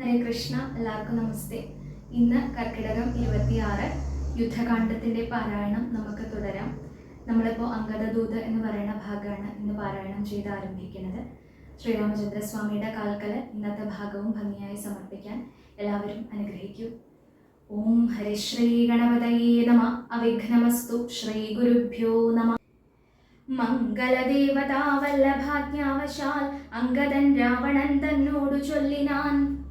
ഹരേ കൃഷ്ണ എല്ലാവർക്കും നമസ്തേ. ഇന്ന് കർക്കിടകം ഇരുപത്തിയാറ് യുദ്ധകാണ്ഡത്തിന്റെ പാരായണം നമുക്ക് തുടരാം. നമ്മളിപ്പോൾ അങ്കദദൂത് എന്ന് പറയുന്ന ഭാഗമാണ് ഇന്ന് പാരായണം ചെയ്ത് ആരംഭിക്കുന്നത്. ശ്രീരാമചന്ദ്ര സ്വാമിയുടെ കാൽക്കൽ ഇന്നത്തെ ഭാഗവും ഭംഗിയായി സമർപ്പിക്കാൻ എല്ലാവരും അനുഗ്രഹിക്കൂ. ഓം ഹരിശ്രീ ഗണപതയേ നമ അവിഘ്നമസ്തു ശ്രീ ഗുരുഭ്യോ നമ. മംഗളദേവതാവല്ലഭാജ്ഞാവശാൽ അംഗദൻ രാവണൻ തന്നോടു ചൊല്ലിനാൻ.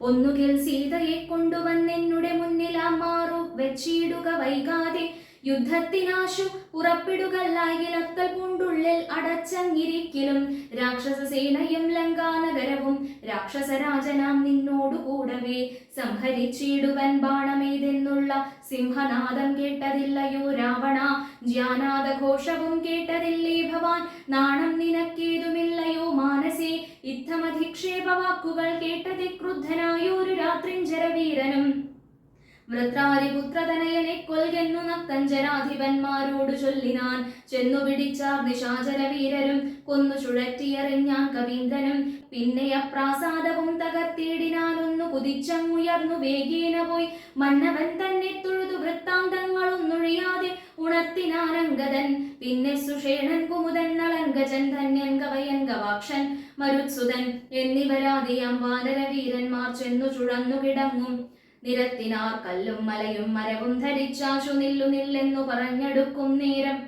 ഒന്നുകിൽ സീതയെ കൊണ്ടുവന്നെന്നുടെ മുന്നിൽ ആ മാറു വെച്ചിടുക വൈകാതെ. യുദ്ധത്തിനാശു പുറപ്പെടുകല്ലായിലത്തൽ പൂണ്ടുള്ളിൽ അടച്ചങ്ങിരിക്കലും. രാക്ഷസ സേനയും ലങ്കാനഗരവും രാക്ഷസരാജനാം നിന്നോടുകൂടവേ. സംഹരിച്ചിടുവൻ ബാണമേതെന്നുള്ള സിംഹനാദം കേട്ടതില്ലയോ രാവണ? ജ്ഞാനാദഘോഷവും കേട്ടതില്ലേ ഭവാൻ? നാണം ഇത്തമധിക്ഷേപ വാക്കുകൾ കേട്ടതി ക്രുദ്ധനായൊരു രാത്രിഞ്ചരവീരനും. വൃത്രാരിപുത്രതനയനെ കൊൽകെന്നു നക്കഞ്ചരാധിപന്മാരോട് ചൊല്ലിനാൻ ചെന്നു പിടിച്ചാർ നിശാചരവീരരും. കൊന്നു ചുഴറ്റിയെറിഞ്ഞാൻ കവീന്ദ്രനും. പിന്നെ അപ്രാസാദവും തകർത്തിയിടിനാലൊന്നു കുതിച്ചങ്ങുയർന്നു വേഗേന പോയി. മന്നവൻ തന്നെ തൊഴുതു വൃത്താന്തങ്ങളൊന്നൊഴിയാതെ ഉണർത്തിനാനങ്കദൻ പിന്നെ സുഷേണൻ കുമുദൻ നളങ്കജൻ ധന്യൻ കവയൻ ഗവാക്ഷൻ മരുത്സുതൻ എന്നിവരാദിയം വാനരവീരന്മാർ ചെന്നു ചുഴന്നു കിടങ്ങും. നിരത്തിനാർ കല്ലും മലയും മരവും ധരിച്ചാശു നില്ലു നില്ലെന്നു പറഞ്ഞെടുക്കും നേരം.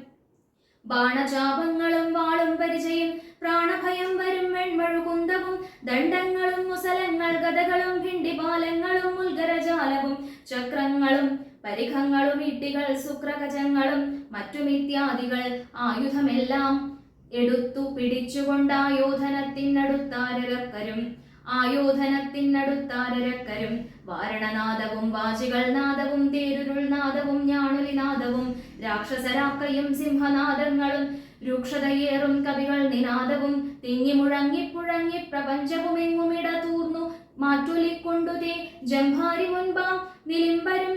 ബാണചാപങ്ങളും വാളും പരിചയം പ്രാണഭയം വരും വെൺമഴുകുന്തവും ദണ്ഡങ്ങളും മുസലങ്ങൾ ഗതകളും ഭിണ്ടിപാലങ്ങളും മുൽഗരജാലവും ചക്രങ്ങളും പരിഖങ്ങളും ഇട്ടികൾ ശുക്രകജങ്ങളും മറ്റുമിത്യാദികൾ ആയുധമെല്ലാം എടുത്തു പിടിച്ചുകൊണ്ടായോധനത്തിനടുത്താരക്കരും ആയോധനത്തിനടുത്താരക്കരും വാരണനാദവും വാചികൾ നാദവും തേരുരുൾ നാദവും ഞാണുലി നാദവും രാക്ഷസരാക്കയും സിംഹനാദങ്ങളും രൂക്ഷതയേറും കവികൾ നിനാദവും തിങ്ങി മുഴങ്ങി പുഴങ്ങി പ്രപഞ്ചവുമെങ്ങുമിട തൂർന്നു മാറ്റുലിക്കൊണ്ടുതേ ജംഭാരി മുൻപാം നിലിംബരും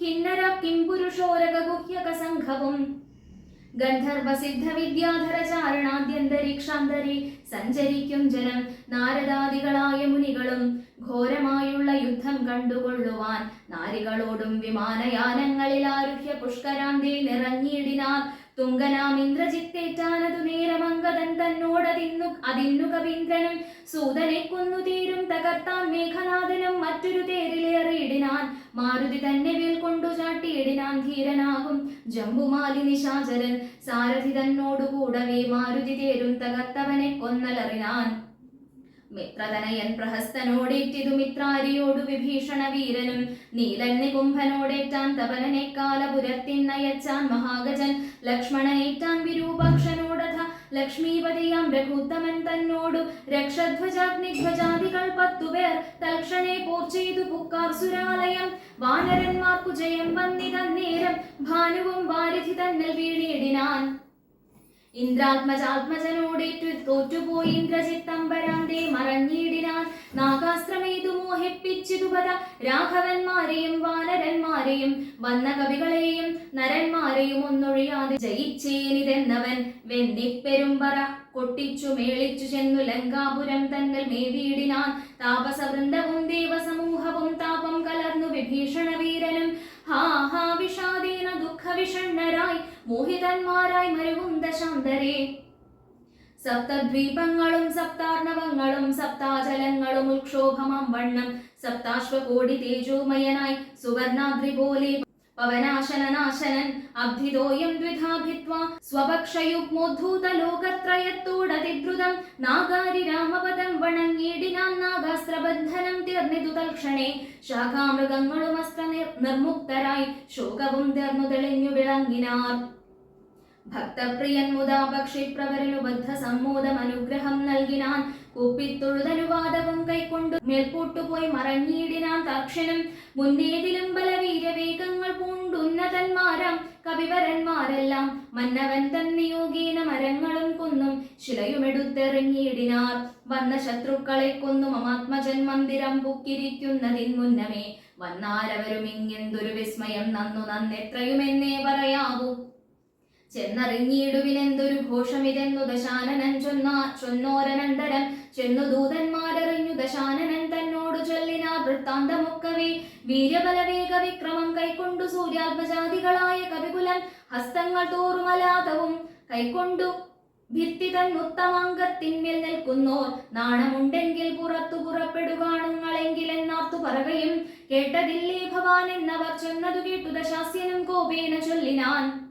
കിന്നര കിംപുരുഷോരക ഗുഹ്യക സംഘവും ഗന്ധർവസിദ്ധ വിദ്യാധര ചാരണാദ്യന്തരീക്ഷാന്തരി സഞ്ചരിക്കും ജനം നാരദാദികളായ മുനികളും ഘോരമായുള്ള യുദ്ധം കണ്ടുകൊള്ളുവാൻ നാരികളോടും വിമാനയാനങ്ങളിൽ ആരുഹ്യ പുഷ്കരാന്തി നിറഞ്ഞിടിനാൽ തുങ്കനാം ഇന്ദ്രജിത്തേറ്റാനതു നേരമംഗതൻ തന്നോടതിന്നു അതിന്നു കവീന്ദ്രനും സൂതനെ കൊന്നു തീരും. തകർത്താൻ മേഘനാഥനും മറ്റൊരു തേരിലേറിയിടിനാൻ മാരുതി തന്നെ വേൽ കൊണ്ടു ചാട്ടിയിടിനാൻ ധീരനാകും ജംബുമാലി നിശാചരൻ സാരഥി തന്നോടുകൂടവേ മാരുതി തേരും തകർത്തവനെ കൊന്നലറിനാൻ. മിത്രതനയൻ പ്രഹസ്തനോടേറ്റിതു മിത്രാരിയോടു വിഭീഷണ വീരനും നീലൻ നികുംഭനോടേറ്റാൻ തപനനെ കാലപുരത്തിന്നയച്ചാൻ മഹാഗജൻ ലക്ഷ്മണനേറ്റാൻ വിരൂപാക്ഷനോടഥ ലക്ഷ്മീപതിയാം രഘുത്തമൻ തന്നോടു രക്ഷധ്വജാഗ്നിധ്വജാദികൾ പത്തുപേർ തൽക്ഷണേ പോർ ചെയ്തു പുക്കാർ സുരാലയം. വാനരന്മാർക്കു ജയം വന്നിതന്നേരം ഭാനുവും വാരിധി തന്നിൽ വീണിടിനാൻ ഇന്ദ്രാത്മജാത്മജനോടേറ്റു തോറ്റുപോയി ഇന്ദ്രജിത്തമ്പരാന്തേ മറഞ്ഞിടിനാൻ നാഗാസ്ത്രമേതു മോഹിപ്പിച്ചിതുപത രാഘവന്മാരെയും വാനരന്മാരെയും വന്ന കവികളെയും നരന്മാരെയും ഒന്നൊഴിയാതെ ജയിച്ചേനിതെന്നവൻ വെന്നിപ്പെരുമ്പറ കൊട്ടിച്ചു മേളിച്ചു ചെന്നു ലങ്കാപുരം തന്നൽ മേവിയിടിനാൻ താപസവൃന്ദവും ദേവസമൂഹവും താപം കലർന്നു വിഭീഷണ വീരനും ഹാ ദുഃഖവിഷണ്ണരായി മോഹിതന്മാരായി മരുവും ദശാന്തരെ സപ്തദ്വീപങ്ങളും സപ്താർണവങ്ങളും സപ്താചലങ്ങളും ഉക്ഷോഭമം വണ്ണം സപ്താശ്വകോടി തേജോമയനായി സുവർണാദ്രി പോലെ പവനാശനനാശനൻ അബ്ധിതോയം ദ്വിധാഭിത്വാ സ്വപക്ഷയുഗ്മോദ്ധൂത ലോകത്രയത്തോടതിദ്രുതം നാഗാരി രാമപദം വണങ്ങിയിടിനാൻ നാഗാസ്ത്രബന്ധനം തീർന്നിതു തൽക്ഷണേ. ശാഖാമൃഗങ്ങളും അസ്ത്ര നിർമുക്തരായി ശോകവും തീർന്നു തെളിഞ്ഞു വിളങ്ങിനാർ. ഭക്തപ്രിയൻ മുതാ ബദ്ധ സമ്മോദം അനുഗ്രഹം നൽകിനാൻ കുപ്പിത്തൊഴുതനുവാദവും കൈക്കൊണ്ടു മേൽപോട്ടുപോയി മറഞ്ഞിടിനാൻ തർക്ഷനും മുന്നേതിലും ബലവീരവേഗങ്ങൾ പൂണ്ടുന്നതന്മാരാം കവിവരന്മാരെല്ലാം മന്നവൻ തന്നിയോഗീന മരങ്ങളും കൊന്നും ശിലയുമെടുത്തെറിഞ്ഞിടിനാർ. വന്ന ശത്രുക്കളെ കൊന്നും അമാത്മജൻ മന്ദിരം പൊക്കിരിക്കുന്നതിൻ മുന്നമേ വന്നാരവരും ഇങ്ങെന്തൊരു വിസ്മയം നന്നു നന്നെത്രയുമെന്നേ പറയാവൂ. ചെന്നറിഞ്ഞിടുവിനെന്തൊരു ഘോഷമിതെന്നു ദശാനനൻ ചൊന്നാ ചൊന്നോരനന്തരം. ചെന്നു ദൂതന്മാരറിഞ്ഞു ദശാനനൻ തന്നോടു ചൊല്ലിന വൃത്താന്തമൊക്കവേ. വീര്യബലവേഗ വിക്രമം കൈക്കൊണ്ടു സൂര്യാത്മജാതികളായ കവികുലൻ ഹസ്തങ്ങൾ തോറുമലാതവും കൈക്കൊണ്ടു ഭിത്തി തൻ ഉത്തമാംഗത്തിന്മേൽ നിൽക്കുന്നോർ. നാണമുണ്ടെങ്കിൽ പുറത്തു പുറപ്പെടുകാണുങ്ങളെങ്കിൽ എന്നാർത്തു പറകയും കേട്ടതില്ലേ ഭവാൻ എന്നവർ. ചൊന്നതു കേട്ടു ദശാസ്യനും കോപേന ചൊല്ലിനാൻ.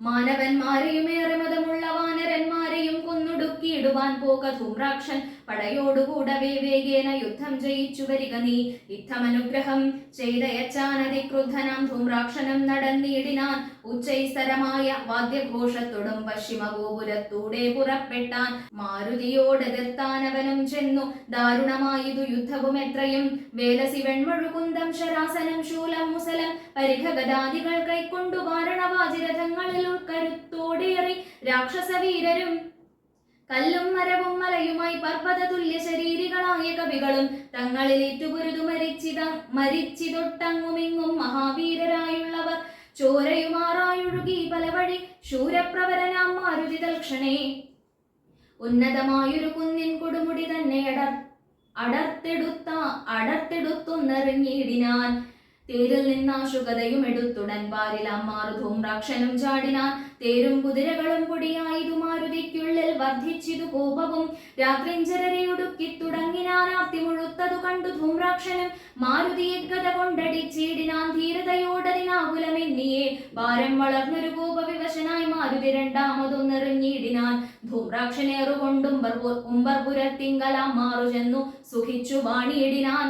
മാനവന്മാരെയുമേറെ മതമുള്ള വാനരന്മാരെയും കൊന്നൊടുക്കിയിടുവാൻ പോക ധൂമ്രാക്ഷൻ. പടയോടുകൂടവേ വേഗേന യുദ്ധം ജയിച്ചു വരിക നീ. യുദ്ധമനുഗ്രഹം ചെയ്തയച്ചാനതി ക്രുദ്ധനാം ധൂമ്രാക്ഷനം നടന്നിടിനാൻ. ഉച്ചൈസ്തരമായ വാദ്യഘോഷത്തോടും പശ്ചിമഗോപുരത്തൂടെ പുറപ്പെട്ടാൻ. മാരുതിയോടെത്താനവനും ചെന്നു. ദാരുണമായതു യുദ്ധവും എത്രയും. വേലസി വെൺമഴുകുന്തം ശരാസനം ശൂലം മുസലം. പരിഘഗദാദികൾ കൈക്കൊണ്ടു വാരണവാജിരഥങ്ങളിൽ ഉൾക്കരുത്തോടേറി രാക്ഷസവീരരും കല്ലും മരവും മലയുമായി പർവത തുല്യ ശരീരികളായ കവികളും തങ്ങളിൽ ഏറ്റുപുരുതു മരിച്ചിത മരിച്ചിതൊട്ടങ്ങുമിങ്ങും മഹാവീരരായുള്ളവർ. ചോരയുമാറായൊഴുകി പല വഴി ശൂരപ്രവരനാം മാരുതി തൽക്ഷണേ ഉന്നതമായൊരു കുന്നിൻ കൊടുമുടി തന്നെ അടർ അടർത്തെടുത്ത അടർത്തെടുത്തൊന്നെറിഞ്ഞിടിനാൻ. തേരിൽ നിന്നാശുഗതയും എടുത്തുടൻ പാരിലാം മാറുധൂം രാക്ഷനും ചാടിനാൻ തേരും കുതിരകളും പൊടിയായതു മാരുതിക്കുള്ളിൽ വർദ്ധിച്ചിതു കോപവും. രാത്രിഞ്ചരരെ തുടങ്ങിനാൻ ആർത്തി മുഴുത്തതു കണ്ടു ധൂമ്രാക്ഷനും മാരുതിയെ ഗത കൊണ്ടടിച്ചിടിനാൻ ധീരതയോടതിനാകുലമെന്നിയെ ഭാരം വളർന്നൊരു കോപവിവശനായി മാരുതി രണ്ടാമതൊന്നെറിഞ്ഞിടിനാൻ ധൂമ്രാക്ഷനേറുകൊണ്ടും ഉമ്പർപുരത്തിങ്കലാം മാറു ചെന്നു സുഖിച്ചു വാണിയിടിനാൻ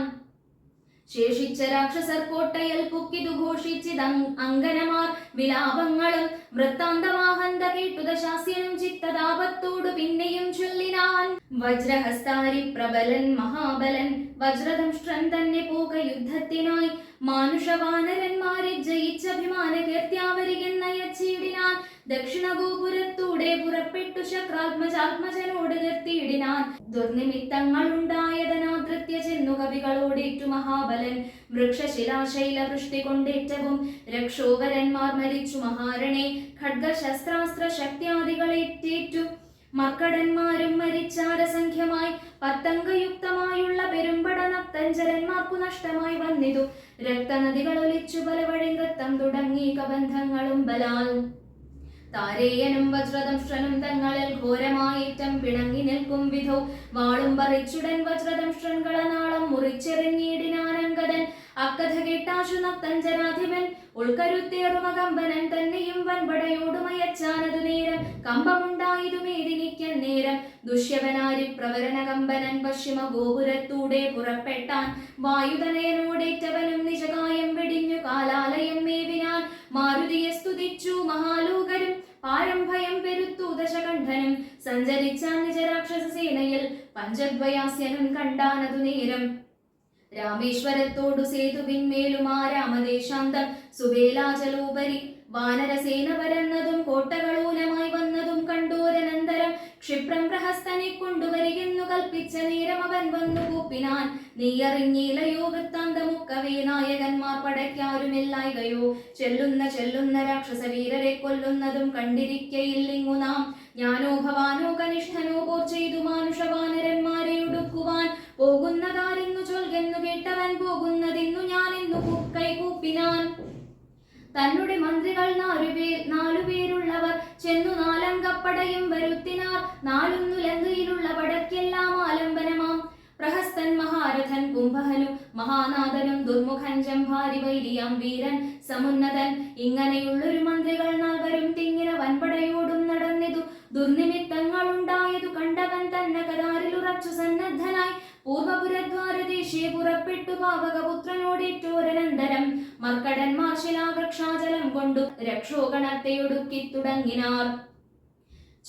ശേഷിച്ച രാക്ഷസർ കോട്ടയൽ പുക്കിതു ഘോഷിച്ചിത അങ്കനമാർ വിലാപങ്ങളും വൃത്താന്തമാഹന്ത കേട്ടുത ദശാസ്യനും ചിത്തതാപത്തോടു പിന്നെയും ചൊല്ലിനാൻ. വജ്രഹസ്താരി പ്രബലൻ മഹാബലൻ വജ്രദംഷ്ട്രൻ തന്നെ പോക യുദ്ധത്തിനായി. മാനുഷവാനരന്മാരെ ജയിച്ചഭിമാന കീർത്തിയാവരികെന്നയച്ചിടിനാൻ ദക്ഷിണഗോപുരത്തൂടെ പുറപ്പെട്ടു ശക്രാത്മജാത്മജനോട് നിർത്തിയിടിനാൻ ദുർനിമിത്തങ്ങളുണ്ടായതനാദൃത്യ ചെന്നു കവികളോടേറ്റു മഹാബലൻ. വൃക്ഷശിലാശൈല വൃഷ്ടി കൊണ്ടേറ്റവും രക്ഷോവരന്മാർ മരിച്ചു മഹാരണേ. ഖഡ്ഗശസ്ത്രാസ്ത്ര ശക്തിയാദികളേറ്റേറ്റു മർക്കടന്മാരും മരിച്ചാരസംഖ്യമായി. പത്തംഗയുക്തമായുള്ള പെരുമ്പട നക്തഞ്ചരന്മാർക്കു നഷ്ടമായി വന്നിതു. രക്തനദികൾ ഒലിച്ചു പല നൃത്തം തുടങ്ങി കബന്ധങ്ങളും ബലാൽ. താരേയനും വജ്രദംഷ്ട്രനും തങ്ങളിൽ ഘോരമായിറ്റം പിണങ്ങി നിൽക്കും വിധോ. വാളും പറിച്ചുടൻ വജ്രദംഷ്ട്രൻകളനാളം മുറിച്ചെറിഞ്ഞിടിനാനങ്കതൻ അക്കഥ കേട്ടാശു നക്തഞ്ചരാധിപൻ ഉൾക്കരുത്തേറുമകമ്പനൻ തന്നെയും വൻപടയോടുമയച്ചാനതു നേരം. മേദിനിക്കൻ നേരം? ദുഷ്യവനാരി പ്രവരണകമ്പനൻ പശ്ചിമ ഗോപുരത്തൂടെ പുറപ്പെട്ടാൻ വായുതനയനോടേറ്റവനും നിജകായം വെടിഞ്ഞു കാലാലയം മേവിനാൻ മാരുതിയെ സ്തുതിച്ചു മഹാലോകരും പാരംഭയം പെരുത്തു ദശകണ്ഠനും സഞ്ചരിച്ചാൻ നിജരാക്ഷസ സേനയിൽ പഞ്ചദ്വയാസ്യനും കണ്ടാനതു നേരം. രാമേശ്വരത്തോടു സേതുവിന്മേലുമാ രാമദേശാന്തം സുബേലാചലോപരി വാനരസേന പരന്നതും കോട്ടകളൂലമായി ക്ഷിപ്രം പ്രഹസ്തനെ കൊണ്ടുവരികെന്നു കൽപ്പിച്ച നേരം അവൻ വന്നു കൂപ്പിനാൻ. നീയറിഞ്ഞിലയോ വൃത്താന്തമുക്കവേ നായകന്മാർ പടയ്ക്കാരുമില്ലായകയോ. ചെല്ലുന്ന ചെല്ലുന്ന രാക്ഷസ വീരരെ കൊല്ലുന്നതും കണ്ടിരിക്കയില്ലിങ്ങു നാം. ഞാനോ ഭവാനോ കനിഷ്ഠനോ പോർ ചെയ്തു മാനുഷവാനരന്മാരെ ഒടുക്കുവാൻ. പോകുന്നതാരെന്നു ചൊൽകെന്നു കേട്ടവൻ പോകുന്നതിന്നു ഞാനെന്നു കൈകൂപ്പിനാൻ തന്നുടെ മന്ത്രികൾ നാലുപേർ നാലുപേരുള്ളവർ ചെന്നു നാലങ്കപ്പടയും വരുത്തിനാർ. നാലുന്നു ലങ്കയിലുള്ള പടക്കെല്ലാം ആലംബനമാം. പ്രഹസ്തൻ മഹാരഥൻ കുംഭഹനു മഹാനാഥനും ദുർമുഖൻ ജംഭാരി വൈരിയാം വീരൻ സമുന്നതൻ. ഇങ്ങനെയുള്ളൊരു മന്ത്രികൾ നാൽവരും തിങ്ങിന വൻപടയോടും നടന്നിതു. ദുർനിമിത്തങ്ങൾ ഉണ്ടായതു കണ്ടവൻ തന്നെ കരാറിലുറച്ചു സന്നദ്ധനായി. പൂർവപുരദ്വാരദേശേ പുറപ്പെട്ടു പാവകപുത്രനോടേറ്റോരനന്തരം മർക്കടന്മാർ ശിലാവൃക്ഷാചലം കൊണ്ടു രക്ഷോഗണത്തെ ഒടുക്കി തുടങ്ങിനാർ.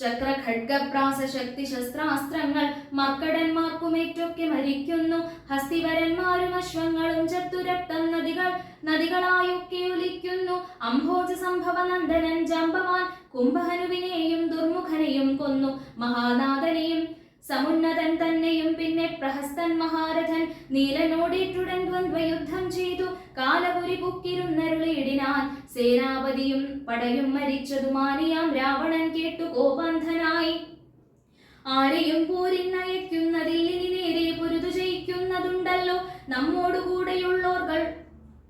ചക്ര ഖഡ്ഗപ്രാസ ശക്തി ശസ്ത്രാസ്ത്രങ്ങൾ മർക്കടന്മാർക്കുമേറ്റൊക്കെ മരിക്കുന്നു. ഹസ്തിവരന്മാരും അശ്വങ്ങളും ചത്തുരക്തം നദികൾ നദികളായൊക്കെ ഒലിക്കുന്നു. അംഭോജ സംഭവ നന്ദനൻ ജാമ്പവാൻ കുംഭഹനുവിനെയും ദുർമുഖനെയും കൊന്നു. മഹാനാഥനെയും സമുന്നതൻ തന്നെയും പിന്നെ പ്രഹസ്തൻ മഹാരഥൻ നീലനോടേറ്റുടൻ ദ്വന്ദ്വയുദ്ധം ചെയ്തു. കാലപുരി പുക്കിരുന്നരുളിയിടിനാൻ സേനാപതിയും പടയും മരിച്ചതു മാനിയാം രാവണൻ കേട്ടു കോപന്ധനായി ആരെയും പോരിന്നയക്കുന്നതിൽ ഇനി നേരെ പൊരുതു ജയിക്കുന്നതുണ്ടല്ലോ. നമ്മോടുകൂടെയുള്ളോർകൾ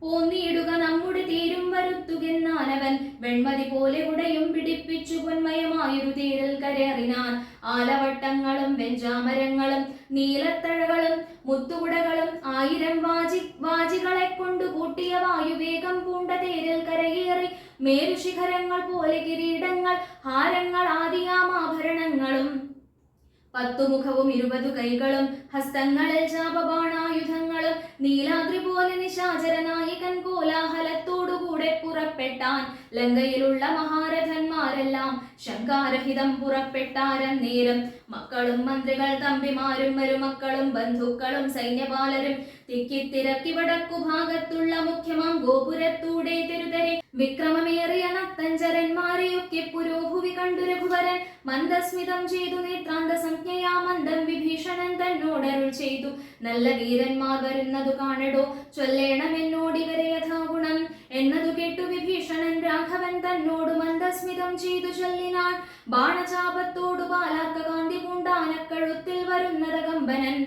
പോന്നിയിടുക നമ്മുടെ തീരും വരുത്തുകെന്നാനവൻ വെൺമതി പോലെ ഉടയും പിടിപ്പിച്ചു പൊന്മയമായൊരു തേരിൽ കരയറിനാൻ ആലവട്ടങ്ങളും വെഞ്ചാമരങ്ങളും നീലത്തഴകളും മുത്തുകുടകളും ആയിരം വാജി വാജികളെ കൊണ്ടു കൂട്ടിയ വായുവേഗം പൂണ്ട തേരിൽ കരയേറി. മേരുശിഖരങ്ങൾ പോലെ കിരീടങ്ങൾ ഹാരങ്ങൾ ആദിയാമാഭരണങ്ങളും പത്തുമുഖവും ഇരുപതു കൈകളും ഹസ്തങ്ങളിൽ ചാപബാണായുധങ്ങളും നീലാദ്രി പോലെ നിശാചരനായകൻ കോലാഹലത്തോടുകൂടെ പുറപ്പെട്ടാൻ ലങ്കയിലുള്ള മഹാരഥന്മാരെല്ലാം ശങ്കാരഹിതം പുറപ്പെട്ടാരന്നേരം മക്കളും മന്ത്രികൾ തമ്പിമാരും മരുമക്കളും ബന്ധുക്കളും സൈന്യപാലരും തിക്കിത്തിരക്കി വടക്കു ഭാഗത്തുള്ള മുഖ്യമാം ഗോപുരത്തൂടെ തെരുതരെ വിക്രമമേറിയ നക്തഞ്ചരന്മാരെയൊക്കെ പുരോഭുവി കണ്ടു രഘുവരൻ. മന്ദസ്മിതം ചെയ്തു നേത്രാന്ത സംജ്ഞയാ മന്ദം വിഭീഷണൻ തന്നോടരുൾ ചെയ്തു. നല്ല വീരന്മാർ വരുന്നതു കാണടോ? ചൊല്ലേണം ചൊല്ലേണമെന്നോടിവരെ യഥാഗുണം. എന്നതു കേട്ടു വിഭീഷണൻ രാഘവൻ തന്നോട് മന്ദസ്മിതം ചെയ്തു ചൊല്ലിനാൻ ബാണചാപത്തോടു ബാലാർക്ക കാന്തി പൂണ്ടാനക്കഴുത്തിൽ വരുന്നതകമ്പനൻ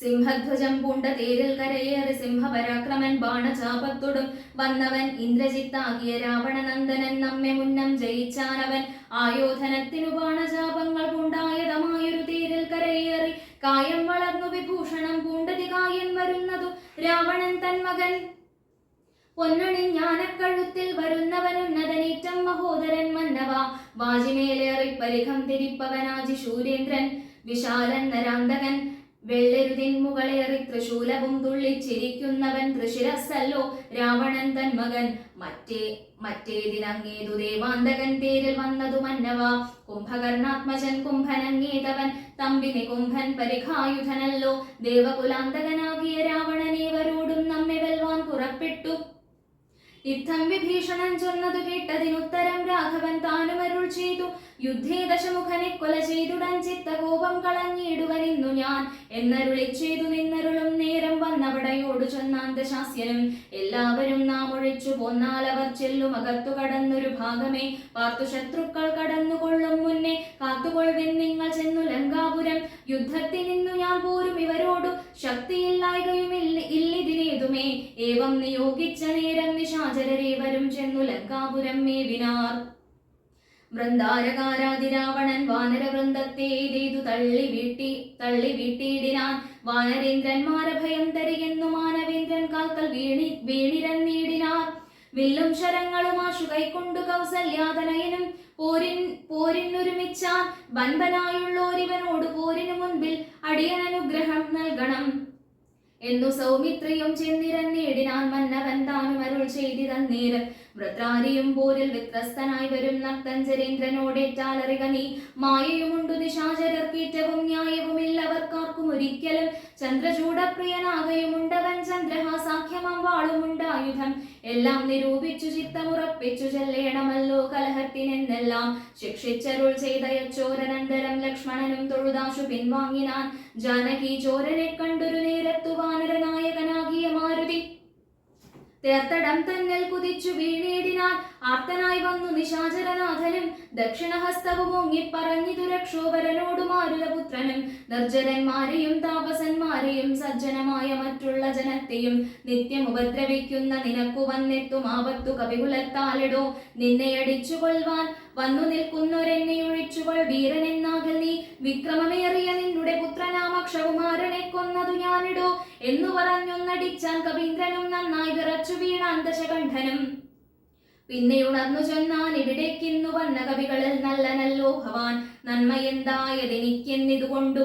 സിംഹധ്വജം പൂണ്ട തേരിൽ കരയേറി സിംഹപരാക്രമൻ ബാണചാപത്തൊടും വന്നവൻ ഇന്ദ്രജിത്താകിയ രാവണനന്ദനൻ നമ്മെ മുന്നം ജയിച്ചാനവൻ. ആയോധനത്തിനു ബാണചാപങ്ങൾ പൂണ്ടായതമായൊരു തേരിൽ കരയേറി കായം വളർന്നു വിഭൂഷണം പൂണ്ടതി കായൻ വരുന്നതു. രാവണൻ തൻ മകൻ. പൊന്നണി ജ്ഞാനക്കഴുത്തിൽ വരുന്നവനുന്നതനേറ്റം മഹോദരൻ മന്നവ. വാജിമേലേറി പരിഖം തിരിപ്പവനാജി ശൂരേന്ദ്രൻ. വിശാലൻ നരാന്തകൻ. വെള്ളരുതിൻ മുകളേറി തൃശൂലവും തുള്ളിച്ചിരിക്കുന്നവൻ തൃശിരസല്ലോ രാവണൻ തൻ മകൻ. മറ്റേ മറ്റേതിനങ്ങേതു ദേവാന്തകൻ തേരിൽ വന്നതു മന്നവ കുംഭകർണാത്മജൻ കുംഭനങ്ങേതവൻ തമ്പിനി കുംഭൻ പരിഖായുധനല്ലോ. ദേവകുലാന്തകനാകിയ രാവണനേവരോടും നമ്മെ വെൽവാൻ പുറപ്പെട്ടു. യുദ്ധം വിഭീഷണൻ ചൊന്നതു കേട്ടതിനുത്തരം രാഘവൻ താനുമരുൾ ചെയ്തു. യുദ്ധേ ദശമുഖനെ കൊല ചെയ്തുടൻ ചിത്തകോപം കളഞ്ഞിടുവനിന്നു ഞാൻ. എന്നരുളി ചെയ്തു നിന്നരുളും നേരം വന്നവിടയോട് ചെന്നാന്തശാസ്യനും. എല്ലാവരും നാം ഒഴിച്ചു പോന്നാൽ അവർ ചെല്ലും അകത്തു കടന്നൊരു ഭാഗമേ. പാർത്തു ശത്രുക്കൾ കടന്നുകൊള്ളും മുന്നേ. കാത്തുകൊള്ളിൻ നിങ്ങൾ ചെന്നു ലങ്കാപുരം. യുദ്ധത്തിൽ നിന്നു ഞാൻ പോരും ഇവരോടു. ശക്തിയില്ലായ്കയും ഇല്ലിതിനേതുമേ ഏവം നിയോഗിച്ച നേരം നിശാചരരേവരും ചെന്നു ലങ്കാപുരം മേവിനാർ. വൃന്ദാരകാരാതിരാവണൻ വാനരവൃന്ദത്തെ ചെയ്തു തള്ളി വീട്ടി തള്ളി വീട്ടിയിടിനാൻ വാനരേന്ദ്രന്മാരെ ഭയം തരികെന്നു മാനവേന്ദ്രൻ കാൽക്കൽ വീണി വീണിരന്നീടിനാർ വില്ലും ശരങ്ങളും ആശു കൈക്കൊണ്ടു കൗസല്യാതനയനും പോരിൻ പോരിനൊരുമിച്ചാൻ വൻപനായുള്ളോരിവനോട് പോരിനു മുൻപിൽ അടിയൻ അനുഗ്രഹം നൽകണം. എന്നു സൗമിത്രിയും ചെന്നിരന്നേടിനാൻ മന്നവൻ താനും അരുൾ ചെയ്തിരന്നേരം വൃത്രാരിയും പോരിൽ വ്യത്യസ്തനായി വരും നക്തഞ്ചരേന്ദ്രനോടേറ്റാലറിക നീ. മായയുമുണ്ടു നിശാചരർക്കേറ്റവും ന്യായവുമില്ലവർക്കാർക്കും ഒരിക്കലും. ചന്ദ്രചൂടപ്രിയനാകയുമുണ്ടവൻ ചന്ദ്രഹാസാഖ്യമം വാളുമുണ്ടായുധം. എല്ലാം നിരൂപിച്ചു ചിത്തമുറപ്പിച്ചു ചെല്ലേണമല്ലോ കലഹത്തിനെന്നെല്ലാം. ശിക്ഷിച്ചരുൾ ചെയ്തയച്ചോരനന്തരം ലക്ഷ്മണനും തൊഴുതാശു പിൻവാങ്ങിനാൻ. ജാനകി ചോരനെ കണ്ടൊരു നേരത്തു വാനരനായകനാകിയ മാരുതി. തേർത്തടം തന്നൽ കുതിച്ചു വീണേടിനാൻ ആർത്തനായി വന്നു നിശാചരനാഥനും ദക്ഷിണഹസ്തവും ഒങ്ങിപ്പറഞ്ഞിതു രക്ഷോവരനോട് മാരുതപുത്രനും നിർജരന്മാരെയും താപസന്മാരെയും സജ്ജനമായ മറ്റുള്ള ജനത്തെയും നിത്യം ഉപദ്രവിക്കുന്ന നിനക്കു വന്നെത്തും ആപത്തു കവികുലത്താലിടോ. നിന്നെ അടിച്ചു കൊള്ളുവാൻ വന്നു നിൽക്കുന്നൊരെന്നെ വീരൻ വീരനെന്നാകൽ നീ. വിക്രമമേറിയ നിന്നുടെ പുത്രനാമ ക്ഷകുമാരനെ കൊന്നതു ഞാനിടോ. എന്നു പറഞ്ഞൊന്നടിച്ചാൻ കവീന്ദ്രനും നന്നായി വിറച്ചു വീണാൻ ദശകണ്ഠനും പിന്നെ ഉണർന്നു ചെന്നാൻ ഇവിടേക്കിന്നു വന്ന കവികളിൽ നല്ല നല്ലോ ഭവാൻ നന്മയെന്തായതെനിക്കെന്നിതുകൊണ്ടു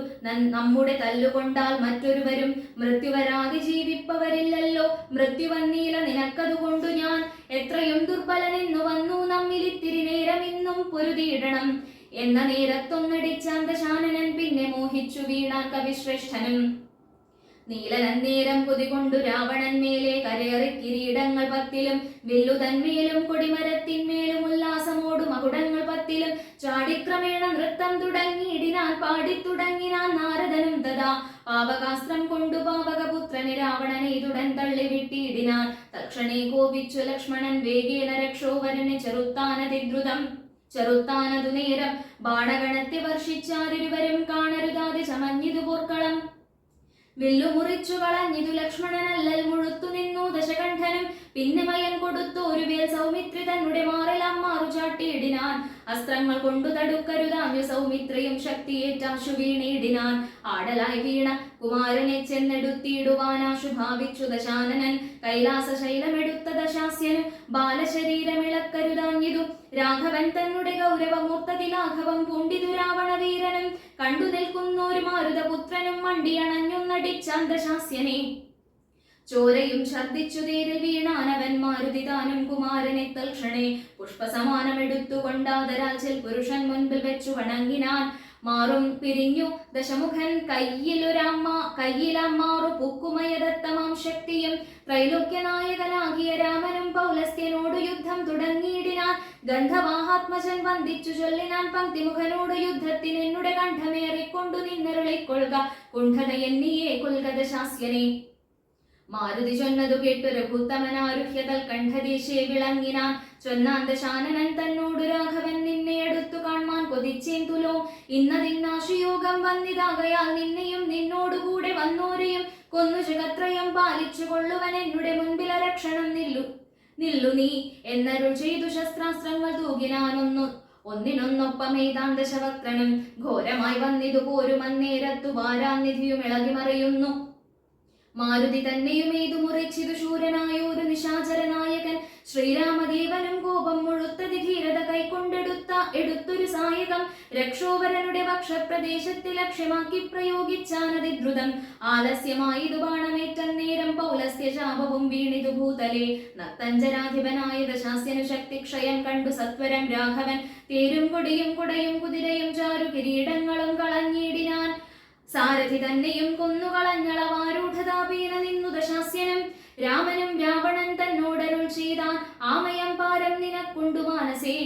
നമ്മുടെ തല്ലുകൊണ്ടാൽ മറ്റൊരുവരും മൃത്യുവരാതി ജീവിപ്പവരില്ലല്ലോ. മൃത്യു വന്നീല നിനക്കതുകൊണ്ടു ഞാൻ. എത്രയും ദുർബലനെന്നു വന്നു നമ്മിലിത്തിരി നേരം ഇന്നും പൊരുതിയിടണം. എന്ന നേരത്തൊന്നടിച്ചാന്തശാനനൻ പിന്നെ മോഹിച്ചു വീണാൻ കവിശ്രേഷ്ഠനും. നീലനന്നേരം പൊതികൊണ്ടു രാവണൻ മേലെ കരേറി കിരീടങ്ങൾ പത്തിലും വില്ലുതന്മേലും കൊടിമരത്തിന്മേലും ഉല്ലാസമോടും മകുടങ്ങൾ പത്തിലും ചാടിക്രമേണ നൃത്തം തുടങ്ങിയിടിനാൻ പാടിത്തുടങ്ങിനാൻ നാരദനും തഥാ പാവകാസ്ത്രം കൊണ്ടു പാവകപുത്രനെ രാവണനെ ഇതുടൻ തള്ളിവിട്ടിയിടിനാൻ തക്ഷണേ കോപിച്ചു ലക്ഷ്മണൻ വേഗേന രക്ഷോവരനെ ചെറുത്താനതിദ്രുതം ചെറുത്താനതു നേരം ബാണഗണത്തെ വർഷിച്ചാരിരുവരും കാണരുതാതെ ചമഞ്ഞിതു പോർക്കളം. വില്ലു മുറിച്ചു കളഞ്ഞിതു ലക്ഷ്മണനല്ലൽ മുഴുത്തു നിന്നു ദശകണ്ഠനും. പിന്നെ മയൻ കൊടുത്തു ഒരു വേൽ സൗമിത്രി തന്നെ മാറിൽ മാറു ചാട്ടിയിടിനാൻ അസ്ത്രങ്ങൾ കൊണ്ടു തടുക്കരുതാഞ്ഞു സൗമിത്രയും ശക്തിയേറ്റാശു വീണിടിനാൻ ആടലായി വീണ കുമാരനെ ചെന്നെടുത്തിടുവാനാശു ശുഭാവിച്ചു ദശാനനൻ. കൈലാസ ശൈലമെടുത്ത ദശാസ്യന് ബാലശരീരമിളക്കരുതാഞ്ഞിതു. രാഘവൻ തന്നെ ഗൗരവമൂർത്തതി ലാഘവം പൂണ്ടിതു രാവണ വീരനും കണ്ടു നിൽക്കുന്നൊരു മാരുതപുത്രനും വണ്ടിയണഞ്ഞു ദശാസ്യനെ ചോരയും ഛർദിച്ചു തേരിൽ വീണാനവൻ മാരുതിദാനം കുമാരനെ തൽക്ഷണേ പുഷ്പസമാനമെടുത്തുകൊണ്ടാദരാൽ ചെൽ പുരുഷൻ മുൻപിൽ വെച്ചു വണങ്ങിനാൻ. മാറും പിരിഞ്ഞു ദശമുഖൻ കയ്യിലൊരമ്മ കയ്യിലമ്മാറു പൂക്കുമയദത്തമാം ശക്തിയും ത്രൈലോക്യനായകനാകിയ രാമനും പൗലസ്ത്യനോട് യുദ്ധം തുടങ്ങിയിടിനാൻ ഗന്ധവാഹാത്മജൻ വന്ദിച്ചു ചൊല്ലിനാൻ പങ്ക്തിമുഖനോട് യുദ്ധത്തിന് എന്നുടെ കണ്ഠമേറിക്കൊണ്ടു നിന്നരുളിക്കൊള്ളുക. കുണ്ഠത എന്നിയെ കൊൽകത ശാസ്യനെ മാരുതി ചൊന്നതു കേട്ടു രഘുത്തമനാരുഹ്യ കണ്ഠദേശേ വിളങ്ങിനാൻ. ചൊന്നാന്ത ശാനനൻ തന്നോടു രാഘവൻ നിന്നെ എടുത്തു കാൺമാൻ കൊതിച്ചേൻ തുലോ. ഇന്നതിന്നാശുയോഗം വന്നിതാകയാൽ നിന്നെയും നിന്നോടുകൂടെ വന്നോരെയും കൊന്നു ജഗത്രയം പാലിച്ചു കൊള്ളുവൻ എന്നുടെ മുൻപിൽ രക്ഷണം നില്ലു നില്ലു നീ. എന്നരുൾ ചെയ്തു ശസ്ത്രാസ്ത്രങ്ങൾ തൂകിനാനൊന്നു. ഏതാണ്ട് ശവക്രനും ഘോരമായി വന്നിതു പോരുമന്നേരത്തു വാരാനിധിയും ഇളകി മറയുന്നു മാരുതി തന്നെയും ഏതു മുറിച്ചിതു ശൂരനായ ഒരു നിശാചര നായകൻ ശ്രീരാമദേവനും കോപം മുഴുത്തതി ധീരത കൈക്കൊണ്ടെടുത്ത എടുത്തൊരു സായകം രക്ഷോവരനുടെ വക്ഷപ്രദേശത്തെ ലക്ഷ്യമാക്കി പ്രയോഗിച്ചാനതി ദ്രുതം ബാണമേറ്റ നേരം പൗലസ്യ ശാപവും വീണിതു ഭൂതലെ. നത്തഞ്ചരാധിപനായ ദശാസ്യനു ശക്തിക്ഷയം കണ്ടു സത്വരം രാഘവൻ. തേരും കൊടിയും കുടയും കുതിരയും ചാരു കിരീടങ്ങളും കളഞ്ഞിടിനാൻ സാരഥി തന്നെയും കൊന്നുകളഞ്ഞളവാരൂഢതാപീന നിന്നു ദശാസ്യനും. രാമനും രാവണൻ തന്നോടരുൾ ചെയ്താൻ ആമയം പാരം നിനക്കുണ്ടു മാനസേ.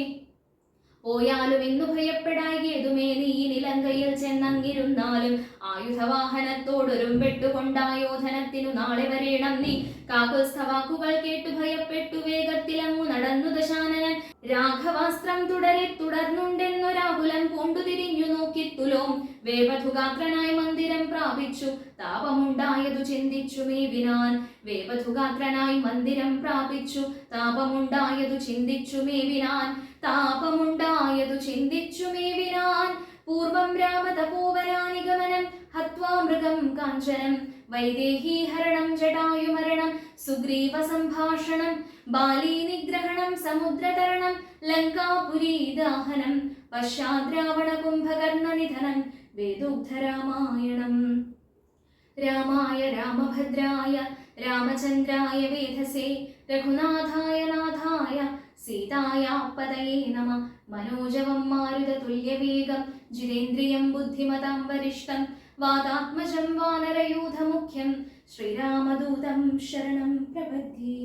പോയാലും ഇന്നു ഭയപ്പെടായതുമേ നീ നിലങ്കയിൽ ചെന്നങ്ങിരുന്നാലും ആയുധവാഹനത്തോടൊരും വെട്ടുകൊണ്ടായോധനത്തിനു നാളെ വരേണം നീ. കാകുസ്ഥ വാക്കുകൾ കേട്ടു ഭയപ്പെട്ടു വേഗത്തിലങ്ങു നടന്നു ദശാനനൻ. രാഘവാസ്ത്രം തുടരെ തുടർന്നുണ്ടെന്നൊരാകുലം കൊണ്ടു തിരിഞ്ഞു നോക്കി തുലോം. വേവധുഗാത്രനായ മന്ദിരം പ്രാപിച്ചു. താപമുണ്ടായതു ചിന്തിച്ചു മേവിനാൻ. വേവധുഗാത്രനായി മന്ദിരം പ്രാപിച്ചു. താപമുണ്ടായതു ചിന്തിച്ചു മേവിനാൻ. താപമുണ്ടായതു ചിന്തിച്ചു മേവിനാൻ പൂർവം രാമതപോവനാനിഗമനം ഹത്വാ മൃഗം കാഞ്ചനം. വൈദേഹീ ഹരണം ജടായുമരണം സുഗ്രീവ സംഭാഷണം. ബാലീ നിഗ്രഹണം സമുദ്രതരണം ലങ്കാപുരീ ദാഹനം പശ്ചാദ്രാവണ കുംഭകർണ നിധനം വേദോഗ്ധരാമായണം രാമായ രാമഭദ്രായ രാമചന്ദ്രായ വേധസേ രഘുനാഥായ നാഥായ സീതായ പതയേ നമ. മനോജവം മാരുതതുല്യവേഗം ജിതേന്ദ്രിയം ബുദ്ധിമതാം വരിഷ്ഠം വാദാത്മജം വാനരയൂഥമുഖ്യം ശ്രീരാമദൂതം ശരണം പ്രപദ്യേ